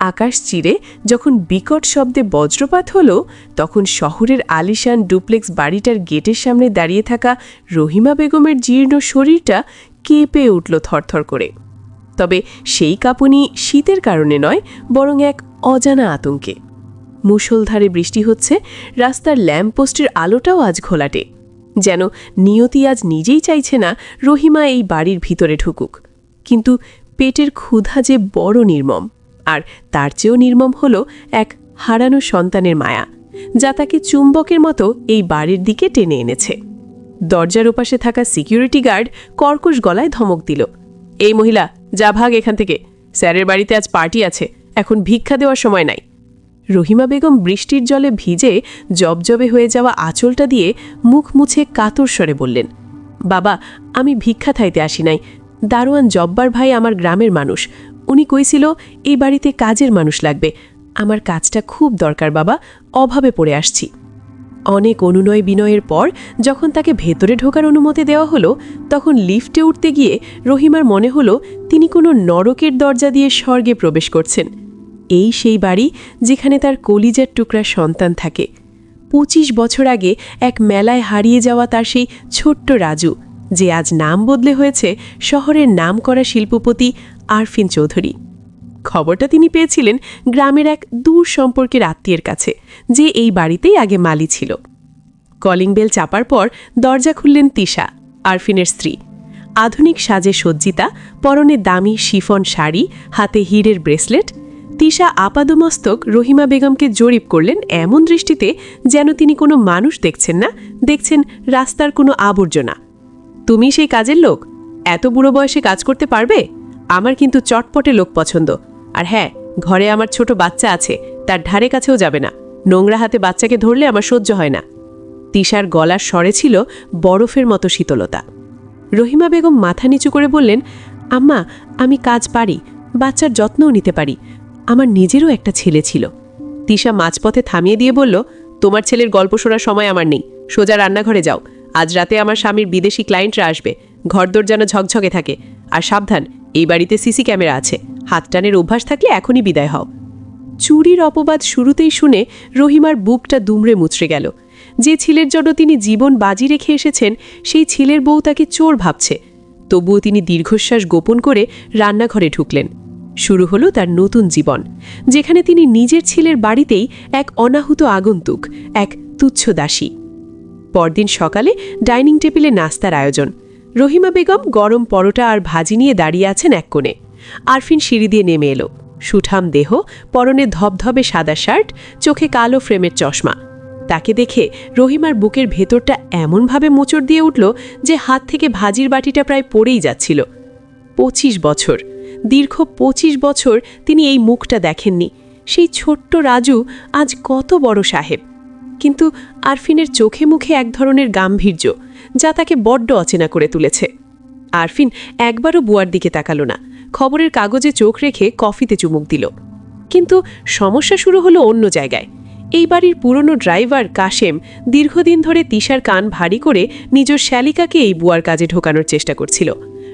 আকাশ চিরে যখন বিকট শব্দে বজ্রপাত হলো, তখন শহরের আলিশান ডুপ্লেক্স বাড়িটার গেটের সামনে দাঁড়িয়ে থাকা রহিমা বেগমের জীর্ণ শরীরটা কেঁপে উঠল থরথর করে। তবে সেই কাঁপুনি শীতের কারণে নয়, বরং এক অজানা আতঙ্কে। মুষলধারে বৃষ্টি হচ্ছে, রাস্তার ল্যাম্পপোস্টের আলোটাও আজ ঘোলাটে। যেন নিয়তি আজ নিজেই চাইছে না রহিমা এই বাড়ির ভিতরে ঢুকুক। কিন্তু পেটের ক্ষুধা যে বড় নির্মম। আর তার চেয়েও নির্মম হল এক হারানো সন্তানের মায়া, যা তাকে চুম্বকের মতো এই বাড়ির দিকে টেনে এনেছে। দরজার ওপাশে থাকা সিকিউরিটি গার্ড কর্কশ গলায় ধমক দিল, এই মহিলা, যা ভাগ এখান থেকে। স্যারের বাড়িতে আজ পার্টি আছে, এখন ভিক্ষা দেওয়ার সময় নাই। রহিমা বেগম বৃষ্টির জলে ভিজে জবজবে হয়ে যাওয়া আঁচলটা দিয়ে মুখ মুছে কাতর স্বরে বললেন, বাবা, আমি ভিক্ষা থাইতে আসি নাই। দারোয়ান জব্বার ভাই আমার গ্রামের মানুষ উনি কইছিল, এই বাড়িতে কাজের মানুষ লাগবে। আমার কাজটা খুব দরকার, বাবা। অভাবে পড়ে আসছি। অনেক অনুনয় বিনয়ের পর যখন তাকে ভেতরে ঢোকার অনুমতি দেওয়া হলো, তখন লিফটে উঠতে গিয়ে রহিমার মনে হলো, তিনি কোনো নরকের দরজা দিয়ে স্বর্গে প্রবেশ করছেন। এই সেই বাড়ি যেখানে তার কলিজার টুকরা সন্তান থাকে। পঁচিশ বছর আগে এক মেলায় হারিয়ে যাওয়া তার সেই ছোট্ট রাজু যে আজ নাম বদলে হয়েছে শহরের নাম করা শিল্পপতি আরফিন চৌধুরী। খবরটা তিনি পেয়েছিলেন গ্রামের এক দূর সম্পর্কের আত্মীয়ের কাছে, যে এই বাড়িতেই আগে মালি ছিল। কলিং বেল চাপার পর দরজা খুললেন তিশা, আরফিনের স্ত্রী। আধুনিক সাজে সজ্জিতা, পরনে দামি শিফন শাড়ি, হাতে হীরের ব্রেসলেট। তিশা আপাদমস্তক রহিমা বেগমকে জরিপ করলেন এমন দৃষ্টিতে যেন তিনি কোনো মানুষ দেখছেন না, দেখছেন রাস্তার কোনো আবর্জনা। তুমি সেই কাজের লোক? এত বুড়ো বয়সে কাজ করতে পারবে? আমার কিন্তু চটপটে লোক পছন্দ। আর হ্যাঁ ঘরে আমার ছোট বাচ্চা আছে, তার ধারে কাছেও যাবে না। নোংরা হাতে বাচ্চাকে ধরলে আমার সহ্য হয় না। তিশার গলার স্বরে ছিল বরফের মতো শীতলতা। রহিমা বেগম মাথা নিচু করে বললেন, আম্মা, আমি কাজ পারি, বাচ্চার যত্নও নিতে পারি। আমার নিজেরও একটা ছেলে ছিল। তিশা মাঝপথে থামিয়ে দিয়ে বলল, তোমার ছেলের গল্প শোনার সময় আমার নেই। সোজা রান্নাঘরে যাও। আজ রাতে আমার স্বামীর বিদেশি ক্লায়েন্টরা আসবে। ঘরদোর যেন ঝকঝকে থাকে। আর সাবধান, এই বাড়িতে সিসি ক্যামেরা আছে। হাত টানের অভ্যাস থাকলে এখনই বিদায় হও। চুরির অপবাদ শুরুতেই শুনে রহিমার বুকটা দুমড়ে মুচড়ে গেল। যে ছেলের জন্য তিনি জীবন বাজি রেখে এসেছেন, সেই ছেলের বউ তাকে চোর ভাবছে। তবুও তিনি দীর্ঘশ্বাস গোপন করে রান্নাঘরে ঢুকলেন। শুরু হলো তার নতুন জীবন, যেখানে তিনি নিজের ছেলের বাড়িতেই এক অনাহুত আগন্তুক, এক তুচ্ছ দাসী। পরদিন সকালে ডাইনিং টেবিলে নাস্তার আয়োজন। রহিমা বেগম গরম পরোটা আর ভাজি নিয়ে দাঁড়িয়ে আছেন এক কোণে। আরফিন সিঁড়ি দিয়ে নেমে এলো। সুঠাম দেহ, পরনে ধবধবে সাদা শার্ট, চোখে কালো ফ্রেমের চশমা। তাকে দেখে রহিমার বুকের ভেতরটা এমনভাবে মোচড় দিয়ে উঠল যে হাত থেকে ভাজির বাটিটা প্রায় পড়েই যাচ্ছিল। পঁচিশ বছর, দীর্ঘ পঁচিশ বছর তিনি এই মুখটা দেখেননি। সেই ছোট্ট রাজু আজ কত বড় সাহেব। কিন্তু আরফিনের চোখে মুখে এক ধরনের গাম্ভীর্য, যা তাকে বড্ড অচেনা করে তুলেছে। আরফিন একবারও বুয়ার দিকে তাকালো না, খবরের কাগজে চোখ রেখে কফিতে চুমুক দিল। কিন্তু সমস্যা শুরু হলো অন্য জায়গায়। এই বাড়ির পুরনো ড্রাইভার কাশেম দীর্ঘদিন ধরে তিশার কান ভারী করে নিজ শ্যালিকাকে এই বুয়ার কাজে ঢোকানোর চেষ্টা করছিল।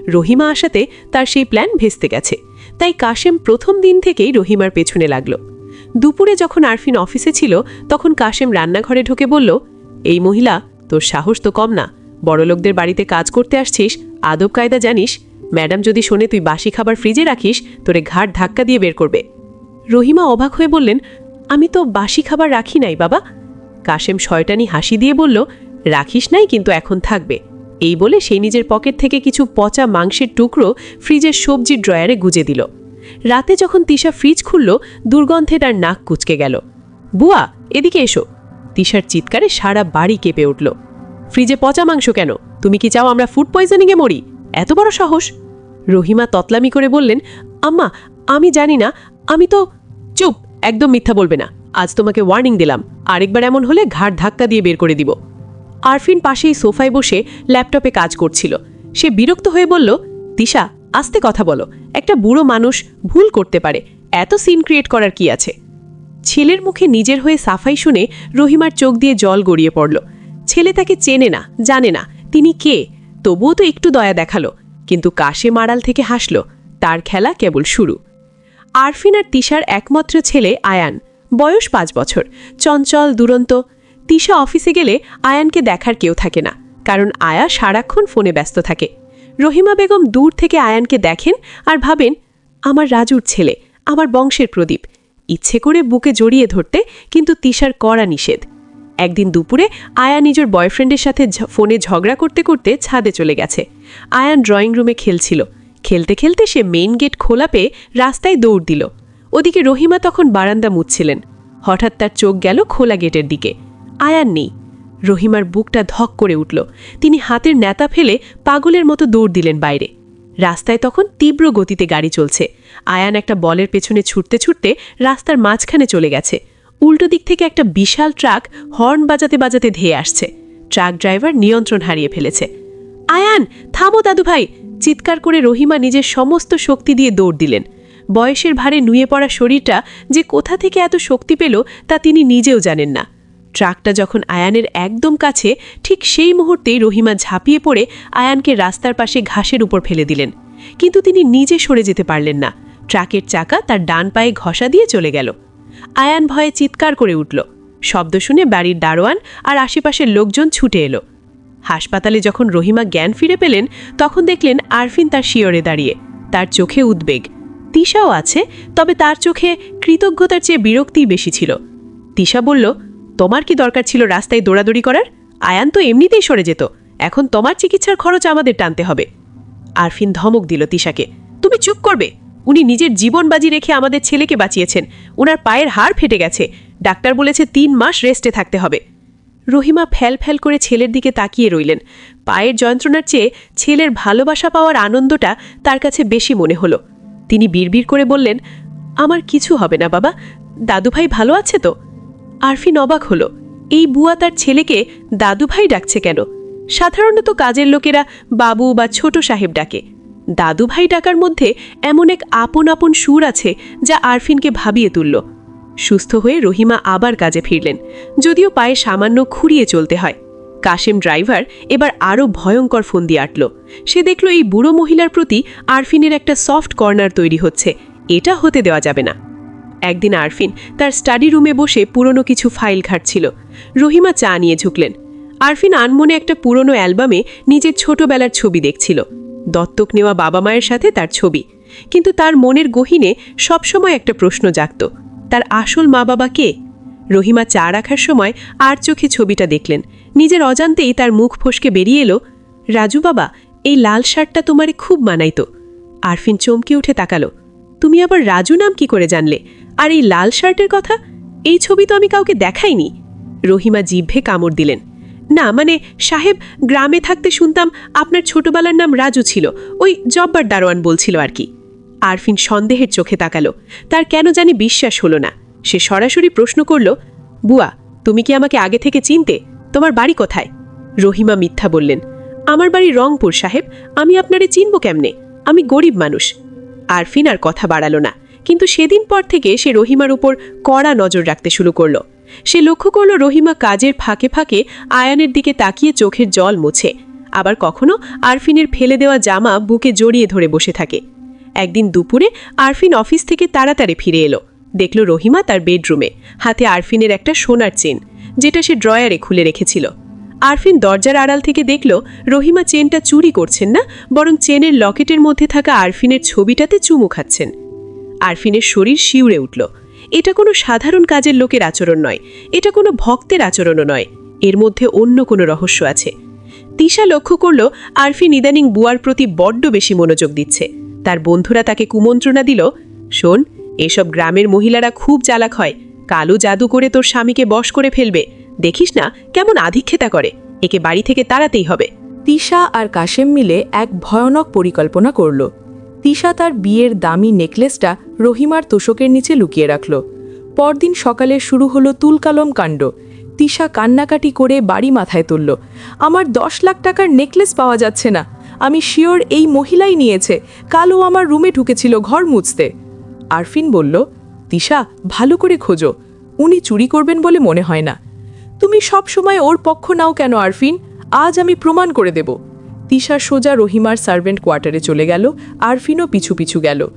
রহিমা আসাতে তার সেই প্ল্যান ভেস্তে গেছে। তাই কাশেম প্রথম দিন থেকেই রহিমার পেছনে লাগল। দুপুরে যখন আরফিন অফিসে ছিল, তখন কাশেম রান্নাঘরে ঢুকে বলল, এই মহিলা, তোর সাহস তো কম না। বড়লোকদের বাড়িতে কাজ করতে আসছিস, আদব কায়দা জানিস। ম্যাডাম যদি শোনে তুই বাসি খাবার ফ্রিজে রাখিস, তোরে ঘাট ধাক্কা দিয়ে বের করবে। রহিমা অবাক হয়ে বললেন, আমি তো বাসি খাবার রাখি নাই, বাবা। কাশেম শয়টানি হাসি দিয়ে বলল, রাখিস নাই, কিন্তু এখন থাকবে। এই বলে সেই নিজের পকেট থেকে কিছু পচা মাংসের টুকরো ফ্রিজের সবজির ড্রয়ারে গুজে দিল। রাতে যখন তিশা ফ্রিজ খুলল, দুর্গন্ধে তার নাক কুচকে গেল। বুয়া, এদিকে এসো। তিশার চিৎকারে সারা বাড়ি কেঁপে উঠল। ফ্রিজে পচা মাংস কেন? তুমি কি চাও আমরা ফুড পয়জনিংয়ে মরি? এত বড় সাহস? রহিমা ততলামি করে বললেন, আম্মা, আমি জানি না, আমি তো চুপ, একদম মিথ্যা বলবে না। আজ তোমাকে ওয়ার্নিং দিলাম। আরেকবার এমন হলে ঘাট ধাক্কা দিয়ে বের করে দিব। আরফিন পাশেই সোফায় বসে ল্যাপটপে কাজ করছিল। সে বিরক্ত হয়ে বলল, তিশা আস্তে কথা বলো। একটা বুড়ো মানুষ ভুল করতে পারে। এত সিন ক্রিয়েট করার কি আছে? ছেলের মুখে নিজের হয়ে সাফাই শুনে রহিমার চোখ দিয়ে জল গড়িয়ে পড়ল। ছেলে তাকে চেনে না, জানে না, তিনি কে? তবুও তো একটু দয়া দেখাল। কিন্তু কাশে মারাল থেকে হাসল। তার খেলা কেবল শুরু। আরফিন আর তিশার একমাত্র ছেলে আয়ান। বয়স পাঁচ বছর। চঞ্চল, দুরন্ত। তিশা অফিসে গেলে আয়ানকে দেখার কেউ থাকে না। কারণ আয়া সারাক্ষণ ফোনে ব্যস্ত থাকে। রহিমা বেগম দূর থেকে আয়ানকে দেখেন আর ভাবেন, আমার রাজুর ছেলে, আমার বংশের প্রদীপ। ইচ্ছে করে বুকে জড়িয়ে ধরতে, কিন্তু তিশার কড়া নিষেধ। একদিন দুপুরে আয়া নিজের বয়ফ্রেন্ডের সাথে ফোনে ঝগড়া করতে করতে ছাদে চলে গেছে। আয়ান ড্রয়িং রুমে খেলছিল। খেলতে খেলতে সে মেইন গেট খোলা পেয়ে রাস্তায় দৌড় দিল। ওদিকে রহিমা তখন বারান্দা মুচ্ছিলেন হঠাৎ তার চোখ গেল খোলা গেটের দিকে। আয়ান নেই। রহিমার বুকটা ধক করে উঠল। তিনি হাতের নেতা ফেলে পাগলের মতো দৌড় দিলেন বাইরে। রাস্তায় তখন তীব্র গতিতে গাড়ি চলছে। আয়ান একটা বলের পেছনে ছুটতে ছুটতে রাস্তার মাঝখানে চলে গেছে। উল্টো দিক থেকে একটা বিশাল ট্রাক হর্ন বাজাতে বাজাতে ধেয়ে আসছে। ট্রাক ড্রাইভার নিয়ন্ত্রণ হারিয়ে ফেলেছে। আয়ান, থামো দাদু ভাই! চিৎকার করে রহিমা নিজের সমস্ত শক্তি দিয়ে দৌড় দিলেন। বয়সের ভারে নুয়ে পড়া শরীরটা যে কোথা থেকে এত শক্তি পেল তা তিনি নিজেও জানেন না। ট্রাকটা যখন আয়ানের একদম কাছে, ঠিক সেই মুহূর্তেই রহিমা ঝাঁপিয়ে পড়ে আয়ানকে রাস্তার পাশে ঘাসের উপর ফেলে দিলেন। কিন্তু তিনি নিজে সরে যেতে পারলেন না। ট্রাকের চাকা তার ডান পায়ে ঘষা দিয়ে চলে গেল। আয়ান ভয়ে চিৎকার করে উঠল। শব্দ শুনে বাড়ির দারোয়ান আর আশেপাশের লোকজন ছুটে এলো। হাসপাতালে যখন রহিমা জ্ঞান ফিরে পেলেন, তখন দেখলেন আরফিন তার শিয়রে দাঁড়িয়ে। তার চোখে উদ্বেগ। তিশাও আছে, তবে তার চোখে কৃতজ্ঞতার চেয়ে বিরক্তিই বেশি ছিল। তিশা বলল তোমার কি দরকার ছিল রাস্তায় দৌড়াদৌড়ি করার? আয়ান তো এমনিতেই সরে যেত। এখন তোমার চিকিৎসার খরচ আমাদের টানতে হবে। আরফিন ধমক দিল তিশাকে। তুমি চুপ করবে। উনি নিজের জীবন বাজি রেখে আমাদের ছেলেকে বাঁচিয়েছেন। ওনার পায়ের হাড় ফেটে গেছে। ডাক্তার বলেছে তিন মাস রেস্টে থাকতে হবে। রহিমা ফ্যাল ফ্যাল করে ছেলের দিকে তাকিয়ে রইলেন। পায়ের যন্ত্রণার চেয়ে ছেলের ভালোবাসা পাওয়ার আনন্দটা তার কাছে বেশি মনে হলো। তিনি বিড়বিড় করে বললেন, আমার কিছু হবে না বাবা। দাদুভাই ভালো আছে তো? আরফিন অবাক হলো, এই বুয়া তার ছেলেকে দাদুভাই ডাকছে কেন? সাধারণত কাজের লোকেরা বাবু বা ছোট সাহেব ডাকে। দাদুভাই ডাকার মধ্যে এমন এক আপন আপন সুর আছে যা আরফিনকে ভাবিয়ে তুলল। সুস্থ হয়ে রহিমা আবার কাজে ফিরলেন, যদিও পায়ে সামান্য খুঁড়িয়ে চলতে হয়। কাশেম ড্রাইভার এবার আরও ভয়ঙ্কর ফোন দিয়ে আটল। সে দেখল এই বুড়ো মহিলার প্রতি আরফিনের একটা সফট কর্নার তৈরি হচ্ছে। এটা হতে দেওয়া যাবে না। একদিন আরফিন তার স্টাডি রুমে বসে পুরনো কিছু ফাইল ঘাটছিল। রহিমা চা নিয়ে ঝুঁকলেন। আরফিন আনমনে একটা পুরনো অ্যালবামে নিজের ছোটবেলার ছবি দেখছিল। দত্তক নেওয়া বাবা মায়ের সাথে তার ছবি। কিন্তু তার মনের গহীনে সবসময় একটা প্রশ্ন জাগত, তার আসল মা বাবা কে? রহিমা চা রাখার সময় আর চোখে ছবিটা দেখলেন। নিজের অজান্তেই তার মুখ ফসকে বেরিয়ে এলো, রাজু বাবা, এই লাল শার্টটা তোমারে খুব মানাইতো। আরফিন চমকে উঠে তাকালো, তুমি আবার রাজু নাম কি করে জানলে? আর এই লাল শার্টের কথা? এই ছবি তো আমি কাউকে দেখাইনি। রহিমা জিভে কামড় দিলেন। না মানে সাহেব, গ্রামে থাকতে শুনতাম আপনার ছোটবেলার নাম রাজু ছিল, ওই জব্বার দারোয়ান বলছিল আর কি। আরফিন সন্দেহের চোখে তাকালো। তার কেন জানি বিশ্বাস হলো না। সে সরাসরি প্রশ্ন করল, বুয়া, তুমি কি আমাকে আগে থেকে চিনতে? তোমার বাড়ি কোথায়? রহিমা মিথ্যা বললেন, আমার বাড়ি রংপুর, সাহেব। আমি আপনারে চিনব কেমনে? আমি গরিব মানুষ। আরফিন আর কথা বাড়ালো না। কিন্তু সেদিন পর থেকে সে রহিমার উপর কড়া নজর রাখতে শুরু করল। সে লক্ষ্য করল রহিমা কাজের ফাঁকে ফাঁকে আয়ানের দিকে তাকিয়ে চোখের জল মোছে। আবার কখনো আরফিনের ফেলে দেওয়া জামা বুকে জড়িয়ে ধরে বসে থাকে। একদিন দুপুরে আরফিন অফিস থেকে তাড়াতাড়ি ফিরে এলো। দেখল রহিমা তার বেডরুমে, হাতে আরফিনের একটা সোনার চেন, যেটা সে ড্রয়ারে খুলে রেখেছিল। আরফিন দরজার আড়াল থেকে দেখল রহিমা চেনটা চুরি করছেন না, বরং চেনের লকেটের মধ্যে থাকা আরফিনের ছবিটাতে চুমু খাচ্ছেন। আরফিনের শরীর শিউরে উঠল। এটা কোনো সাধারণ কাজের লোকের আচরণ নয়, এটা কোনো ভক্তের আচরণও নয়, এর মধ্যে অন্য কোনো রহস্য আছে। তিশা লক্ষ্য করল, আরফিন ইদানিং বুয়ার প্রতি বড্ড বেশি মনোযোগ দিচ্ছে। তার বন্ধুরা তাকে কুমন্ত্রণা দিল, শোন, এসব গ্রামের মহিলারা খুব চালাক হয়, কালো জাদু করে তোর স্বামীকে বশ করে ফেলবে। দেখিস না, কেমন আধিক্ষেতা করে, একে বাড়ি থেকে তাড়াতেই হবে। তিশা আর কাশেম মিলে এক ভয়ানক পরিকল্পনা করল। তিশা তার বিয়ের দামি নেকলেসটা রহিমার তোষকের নিচে লুকিয়ে রাখল। পরদিন সকালে শুরু হলো তুলকালম কাণ্ড। তিশা কান্নাকাটি করে বাড়ি মাথায় তুলল। আমার দশ লাখ টাকার নেকলেস পাওয়া যাচ্ছে না। আমি শিওর এই মহিলাই নিয়েছে। কালও আমার রুমে ঢুকেছিল ঘর মুছতে। আরফিন বলল, তিশা, ভালো করে খোঁজো। উনি চুরি করবেন বলে মনে হয় না। তুমি সব সময় ওর পক্ষ নাও কেন আরফিন? আজ আমি প্রমাণ করে দেব। তিশা সোজা রহিমার সার্ভেন্ট কোয়ার্টারে চলে গেল, আরফিনও পিছু পিছু গেল।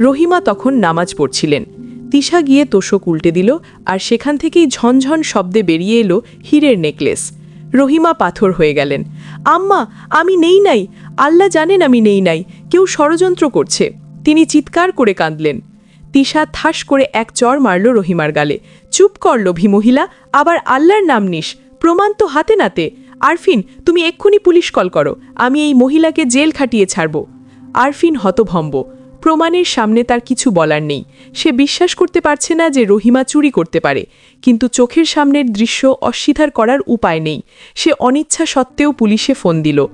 রহিমা তখন নামাজ পড়ছিলেন। তিশা গিয়ে তোষক উল্টে দিল, আর সেখান থেকেই ঝনঝন শব্দে বেরিয়ে এলো হীরের নেকলেস। রহিমা পাথর হয়ে গেলেন। আম্মা, আমি নেই নাই, আল্লাহ জানেন আমি নেই নাই, কেউ ষড়যন্ত্র করছে। তিনি চিৎকার করে কাঁদলেন। তিশা ঠাস করে এক চর মারল রহিমার গালে। চুপ কর লোভী মহিলা, আবার আল্লাহর নাম নিস, প্রমাণ তো হাতে নাতে। আরফিন, তুমি এক্ষুনি পুলিশ কল করো। আমি এই মহিলাকে জেল খাটিয়ে ছাড়ব। আরফিন হতভম্ব। প্রমাণের সামনে তার কিছু বলার নেই। সে বিশ্বাস করতে পারছে না যে রহিমা চুরি করতে পারে। কিন্তু চোখের সামনের দৃশ্য অস্বীকার করার উপায় নেই। সে অনিচ্ছা সত্ত্বেও পুলিশে ফোন দিল।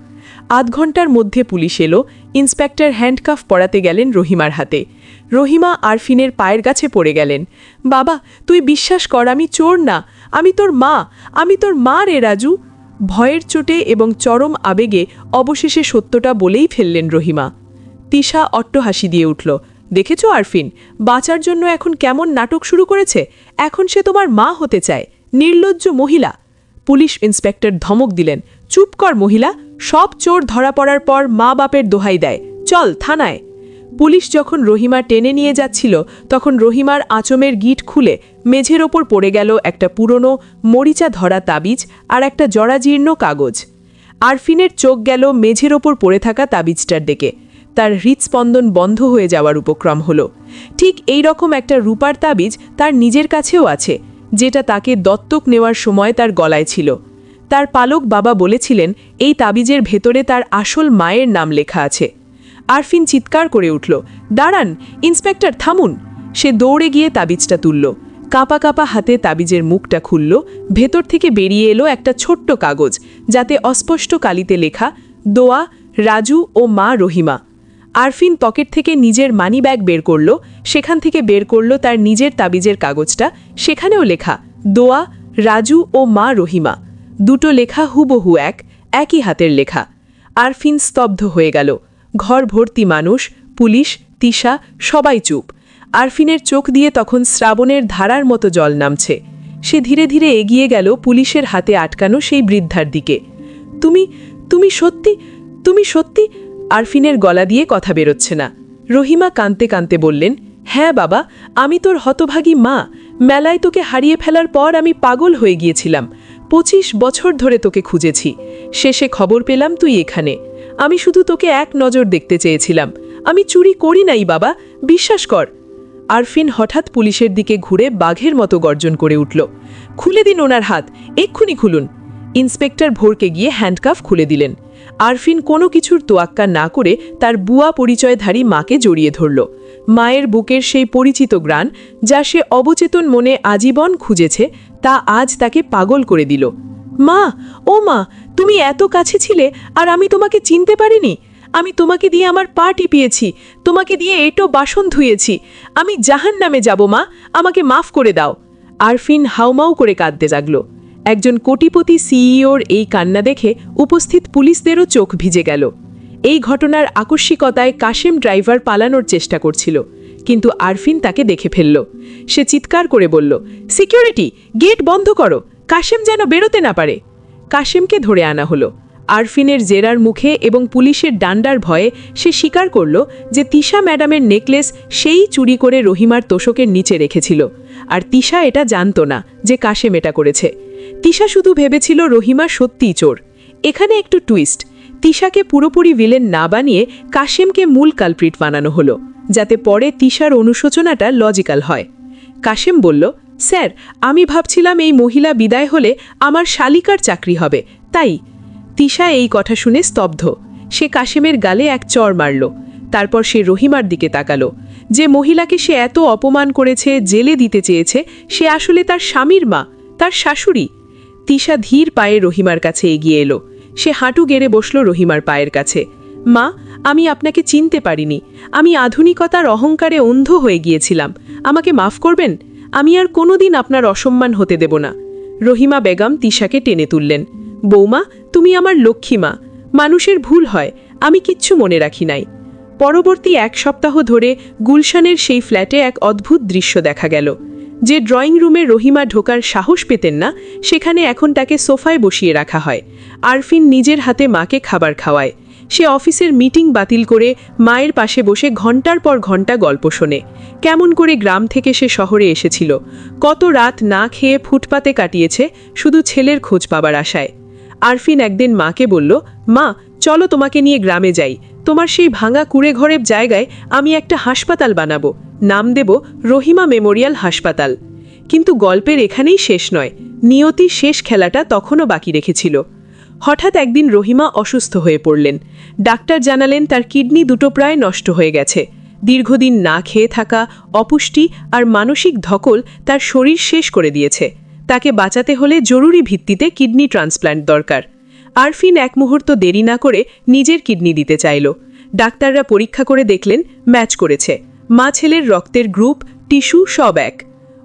আধ ঘণ্টার মধ্যে পুলিশ এলো। ইন্সপেক্টর হ্যান্ডকাফ পড়াতে গেলেন রহিমার হাতে। রহিমা আরফিনের পায়ের কাছে পড়ে গেলেন। বাবা, তুই বিশ্বাস কর, আমি চোর না। আমি তোর মা। আমি তোর মা রে রাজু। ভয়ের চোটে এবং চরম আবেগে অবশেষে সত্যটা বলেই ফেললেন রহিমা। তিশা অট্টহাসি দিয়ে উঠল, দেখেছ আরফিন, বাঁচার জন্য এখন কেমন নাটক শুরু করেছে? এখন সে তোমার মা হতে চায়, নির্লজ্জ মহিলা। পুলিশ ইন্সপেক্টর ধমক দিলেন, চুপ কর মহিলা, সব চোর ধরা পড়ার পর মা বাপের দোহাই দেয়, চল থানায়। পুলিশ যখন রহিমা টেনে নিয়ে যাচ্ছিল, তখন রহিমার আঁচমের গিট খুলে মেঝের ওপর পড়ে গেল একটা পুরনো মরিচা ধরা তাবিজ আর একটা জরাজীর্ণ কাগজ। আরফিনের চোখ গেল মেঝের ওপর পড়ে থাকা তাবিজটার দিকে। তার হৃৎস্পন্দন বন্ধ হয়ে যাওয়ার উপক্রম হলো। ঠিক এই রকম একটা রূপার তাবিজ তার নিজের কাছেও আছে, যেটা তাকে দত্তক নেওয়ার সময় তার গলায় ছিল। তার পালক বাবা বলেছিলেন, এই তাবিজের ভেতরে তার আসল মায়ের নাম লেখা আছে। আরফিন চিৎকার করে উঠল, দাঁড়ান, ইন্সপেক্টর, থামুন। সে দৌড়ে গিয়ে তাবিজটা তুলল, কাঁপা কাঁপা হাতে তাবিজের মুখটা খুলল, ভেতর থেকে বেরিয়ে এলো একটা ছোট্ট কাগজ, যাতে অস্পষ্ট কালিতে লেখা, দোয়া, রাজু ও মা রহিমা। আরফিন পকেট থেকে নিজের মানি ব্যাগ বের করল, সেখান থেকে বের করল তার নিজের তাবিজের কাগজটা, সেখানেও লেখা, দোয়া, রাজু ও মা রহিমা। দুটো লেখা হুবহু এক, একই হাতের লেখা। আরফিন স্তব্ধ হয়ে গেল ঘর ভর্তি মানুষ, পুলিশ, তিশা, সবাই চুপ। আরফিনের চোখ দিয়ে তখন শ্রাবণের ধারার মতো জল নামছে। সে ধীরে ধীরে এগিয়ে গেল পুলিশের হাতে আটকানো সেই বৃদ্ধার দিকে। তুমি তুমি সত্যি তুমি সত্যি? আরফিনের গলা দিয়ে কথা বেরোচ্ছে না। রহিমা কাঁদতে কাঁদতে বললেন হ্যাঁ বাবা, আমি তোর হতভাগী মা। মেলায় তোকে হারিয়ে ফেলার পর আমি পাগল হয়ে গিয়েছিলাম। পঁচিশ বছর ধরে তোকে খুঁজেছি। শেষে খবর পেলাম তুই এখানে। আমি শুধু তোকে এক নজর দেখতে চেয়েছিলাম। আমি চুরি করি নাই, বাবা। বিশ্বাস কর। আরফিন হঠাৎ পুলিশের দিকে ঘুরে বাঘের মতো গর্জন করে উঠল। খুলে দিন ওনার হাত। এক্ষুনি খুলুন। ইন্সপেক্টর ভোরকে গিয়ে হ্যান্ডকাফ খুলে দিলেন। আরফিন কোনো কিছুর তোয়াক্কা না করে তার বুয়া পরিচয়ধারী মাকে জড়িয়ে ধরল। মায়ের বুকের সেই পরিচিত গ্রাণ, যা সে অবচেতন মনে আজীবন খুঁজেছে, তা আজ তাকে পাগল করে দিল। মা! ও মা! তুমি এত কাছে ছিলে আর আমি তোমাকে চিনতে পারিনি। আমি তোমাকে দিয়ে আমার পা টিপিয়েছি। তোমাকে দিয়ে এটো বাসন ধুয়েছি। আমি জাহান নামে যাব, মা। আমাকে মাফ করে দাও। আরফিন হাউমাউ করে কাঁদতে জাগল। একজন কোটিপতি সিইওর এই কান্না দেখে উপস্থিত পুলিশদেরও চোখ ভিজে গেল। এই ঘটনার আকস্মিকতায় কাশেম ড্রাইভার পালানোর চেষ্টা করছিল, কিন্তু আরফিন তাকে দেখে ফেলল। সে চিৎকার করে বলল, সিকিউরিটি, গেট বন্ধ করো। কাশেম যেন বেরোতে না পারে। কাশেমকে ধরে আনা হলো। আরফিনের জেরার মুখে এবং পুলিশের ডান্ডার ভয়ে সে স্বীকার করল যে তিশা ম্যাডামের নেকলেস সেই চুরি করে রহিমার তোষকের নিচে রেখেছিল। আর তিশা এটা জানত না যে কাশেম এটা করেছে। তিশা শুধু ভেবেছিল রহিমা সত্যিই চোর। এখানে একটু টুইস্ট তিশাকে পুরোপুরি ভিলেন না বানিয়ে কাশেমকে মূল কালপ্রিট বানানো হলো, যাতে পরে তিশার অনুশোচনাটা লজিক্যাল হয়। কাশেম বলল স্যার, আমি ভাবছিলাম এই মহিলা বিদায় হলে আমার শালিকার চাকরি হবে। তাই তিশা এই কথা শুনে স্তব্ধ। সে কাশেমের গালে এক চর মারল। তারপর সে রহিমার দিকে তাকালো। যে মহিলাকে সে এত অপমান করেছে, জেলে দিতে চেয়েছে, সে আসলে তার স্বামীর মা, তার শাশুড়ি। তিশা ধীর পায়ে রহিমার কাছে এগিয়ে এলো। সে হাঁটু গেড়ে বসল রহিমার পায়ের কাছে। মা, আমি আপনাকে চিনতে পারিনি। আমি আধুনিকতার অহংকারে অন্ধ হয়ে গিয়েছিলাম। আমাকে মাফ করবেন? আমি আর কোনোদিন আপনার অসম্মান হতে দেব না। রহিমা বেগম তিশাকে টেনে তুললেন। বৌমা, তুমি আমার লক্ষ্মী মা। মানুষের ভুল হয়, আমি কিচ্ছু মনে রাখি নাই। পরবর্তী এক সপ্তাহ ধরে গুলশানের সেই ফ্ল্যাটে এক অদ্ভুত দৃশ্য দেখা গেল। যে ড্রয়িং রুমে রহিমা ঢোকার সাহস পেতেন না, সেখানে এখন তাকে সোফায় বসিয়ে রাখা হয়। আরফিন নিজের হাতে মাকে খাবার খাওয়ায়। সে অফিসের মিটিং বাতিল করে মায়ের পাশে বসে ঘণ্টার পর ঘণ্টা গল্প শোনে। কেমন করে গ্রাম থেকে সে শহরে এসেছিল। কত রাত না খেয়ে ফুটপাতে কাটিয়েছে, শুধু ছেলের খোঁজ পাবার আশায়। আরফিন একদিন মাকে বলল, মা, চলো তোমাকে নিয়ে গ্রামে যাই। তোমার সেই ভাঙা কুড়ে ঘরের জায়গায় আমি একটা হাসপাতাল বানাবো। নাম দেব রহিমা মেমোরিয়াল হাসপাতাল। কিন্তু গল্পের এখানেই শেষ নয়। নিয়তি শেষ খেলাটা তখনও বাকি রেখেছিল। হঠাৎ একদিন রহিমা অসুস্থ হয়ে পড়লেন। ডাক্তার জানালেন তার কিডনি দুটো প্রায় নষ্ট হয়ে গেছে। দীর্ঘদিন না খেয়ে থাকা, অপুষ্টি আর মানসিক ধকল তার শরীর শেষ করে দিয়েছে। তাকে বাঁচাতে হলে জরুরি ভিত্তিতে কিডনি ট্রান্সপ্ল্যান্ট দরকার। আরফিন এক মুহূর্ত দেরি না করে নিজের কিডনি দিতে চাইল। ডাক্তাররা পরীক্ষা করে দেখলেন, ম্যাচ করেছে। মা ছেলের রক্তের গ্রুপ, টিস্যু সব এক।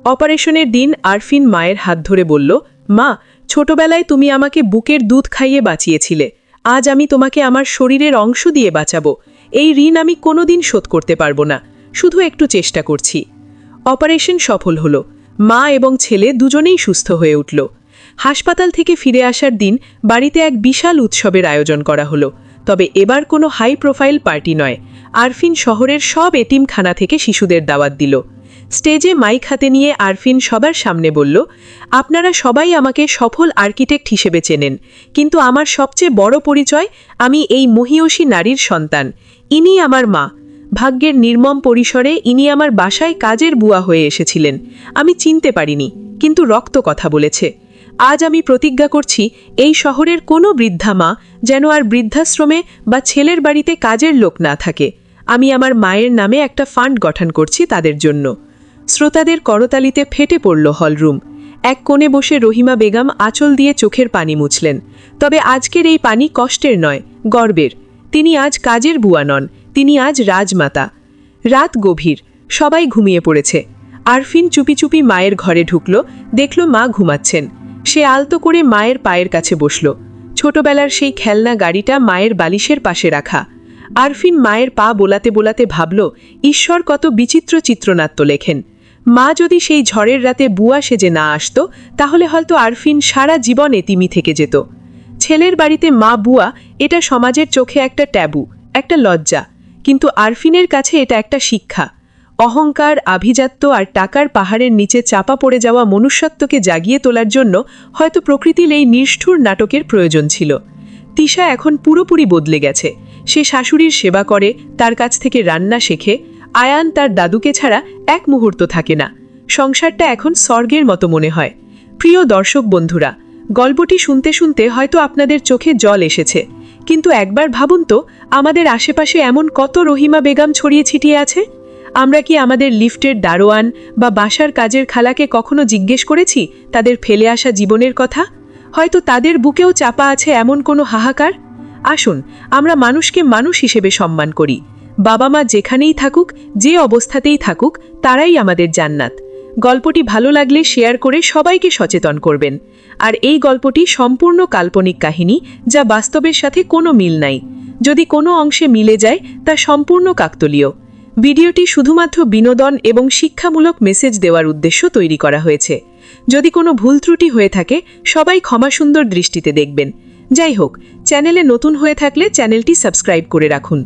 অপারেশনের দিন আরফিন মায়ের হাত ধরে বলল, মা ছোটবেলায় তুমি আমাকে বুকের দুধ খাইয়ে বাঁচিয়েছিলে। আজ আমি তোমাকে আমার শরীরের অংশ দিয়ে বাঁচাবো। এই ঋণ আমি কোনোদিন শোধ করতে পারব না। শুধু একটু চেষ্টা করছি। অপারেশন সফল হলো। মা এবং ছেলে দুজনেই সুস্থ হয়ে উঠল। হাসপাতাল থেকে ফিরে আসার দিন বাড়িতে এক বিশাল উৎসবের আয়োজন করা হলো। তবে এবার কোনো হাই প্রোফাইল পার্টি নয়। আরফিন শহরের সব এতিমখানা থেকে শিশুদের দাওয়াত দিল। স্টেজে মাইক হাতে নিয়ে আরফিন সবার সামনে বলল, আপনারা সবাই আমাকে সফল আর্কিটেক্ট হিসেবে চেনেন, কিন্তু আমার সবচেয়ে বড় পরিচয় আমি এই মহিয়সী নারীর সন্তান। ইনি আমার মা। ভাগ্যের নির্মম পরিসরে ইনি আমার বাসায় কাজের বুয়া হয়ে এসেছিলেন। আমি চিনতে পারিনি, কিন্তু রক্ত কথা বলেছে। আজ আমি প্রতিজ্ঞা করছি, এই শহরের কোনো বৃদ্ধা মা যেন আর বৃদ্ধাশ্রমে বা ছেলের বাড়িতে কাজের লোক না থাকে। আমি আমার মায়ের নামে একটা ফান্ড গঠন করছি তাদের জন্য। শ্রোতাদের করতালিতে ফেটে পড়ল হলরুম। এক কোণে বসে রহিমা বেগম আঁচল দিয়ে চোখের পানি মুছলেন। তবে আজকের এই পানি কষ্টের নয়, গর্বের। তিনি আজ কাজের বুয়া নন, তিনি আজ রাজমাতা। রাত গভীর, সবাই ঘুমিয়ে পড়েছে। আরফিন চুপি চুপি মায়ের ঘরে ঢুকল, দেখল মা ঘুমাচ্ছেন। সে আলতো করে মায়ের পায়ের কাছে বসল। ছোটবেলার সেই খেলনা গাড়িটা মায়ের বালিশের পাশে রাখা। আরফিন মায়ের পা বোলাতে বোলাতে ভাবল, ঈশ্বর কত বিচিত্র চিত্রনাট্য লেখেন। মা যদি সেই ঝড়ের রাতে বুয়া সেজে না আসতো, তাহলে হয়তো আরফিন সারা জীবন এতিমি থেকে যেত। ছেলের বাড়িতে মা বুয়া এটা সমাজের চোখে একটা ট্যাবু, একটা লজ্জা। কিন্তু আরফিনের কাছে এটা একটা শিক্ষা। অহংকার, আভিজাত্য আর টাকার পাহাড়ের নিচে চাপা পড়ে যাওয়া মনুষ্যত্বকে জাগিয়ে তোলার জন্য হয়তো প্রকৃতির এই নিষ্ঠুর নাটকের প্রয়োজন ছিল। তিশা এখন পুরোপুরি বদলে গেছে। সে শাশুড়ির সেবা করে, তার কাছ থেকে রান্না শেখে আয়ান তার দাদুকে ছাড়া এক মুহূর্ত থাকে না। সংসারটা এখন স্বর্গের মতো মনে হয়। প্রিয় দর্শক বন্ধুরা, গল্পটি শুনতে শুনতে হয়তো আপনাদের চোখে জল এসেছে। কিন্তু একবার ভাবুন তো, আমাদের আশেপাশে এমন কত রহিমা বেগম ছড়িয়ে ছিটিয়ে আছে? আমরা কি আমাদের লিফটের দারোয়ান বা বাসার কাজের খালাকে কখনো জিজ্ঞেস করেছি তাদের ফেলে আসা জীবনের কথা? হয়তো তাদের বুকেও চাপা আছে এমন কোনো হাহাকার? আসুন, আমরা মানুষকে মানুষ হিসেবে সম্মান করি। বাবা মা যেখানেই থাকুক, যে অবস্থাতেই থাকুক, তারাই আমাদের জান্নাত। গল্পটি ভালো লাগলে শেয়ার করে সবাইকে সচেতন করবেন। আর এই গল্পটি সম্পূর্ণ কাল্পনিক কাহিনী, যা বাস্তবের সাথে কোনো মিল নাই। যদি কোনো অংশে মিলে যায়, তা সম্পূর্ণ কাকতলীয়। ভিডিওটি শুধুমাত্র বিনোদন এবং শিক্ষামূলক মেসেজ দেওয়ার উদ্দেশ্য তৈরি করা হয়েছে। যদি কোনো ভুল ত্রুটি হয়ে থাকে, সবাই ক্ষমা সুন্দর দৃষ্টিতে দেখবেন। যাই হোক, চ্যানেলে নতুন হয়ে থাকলে চ্যানেলটি সাবস্ক্রাইব করে রাখুন।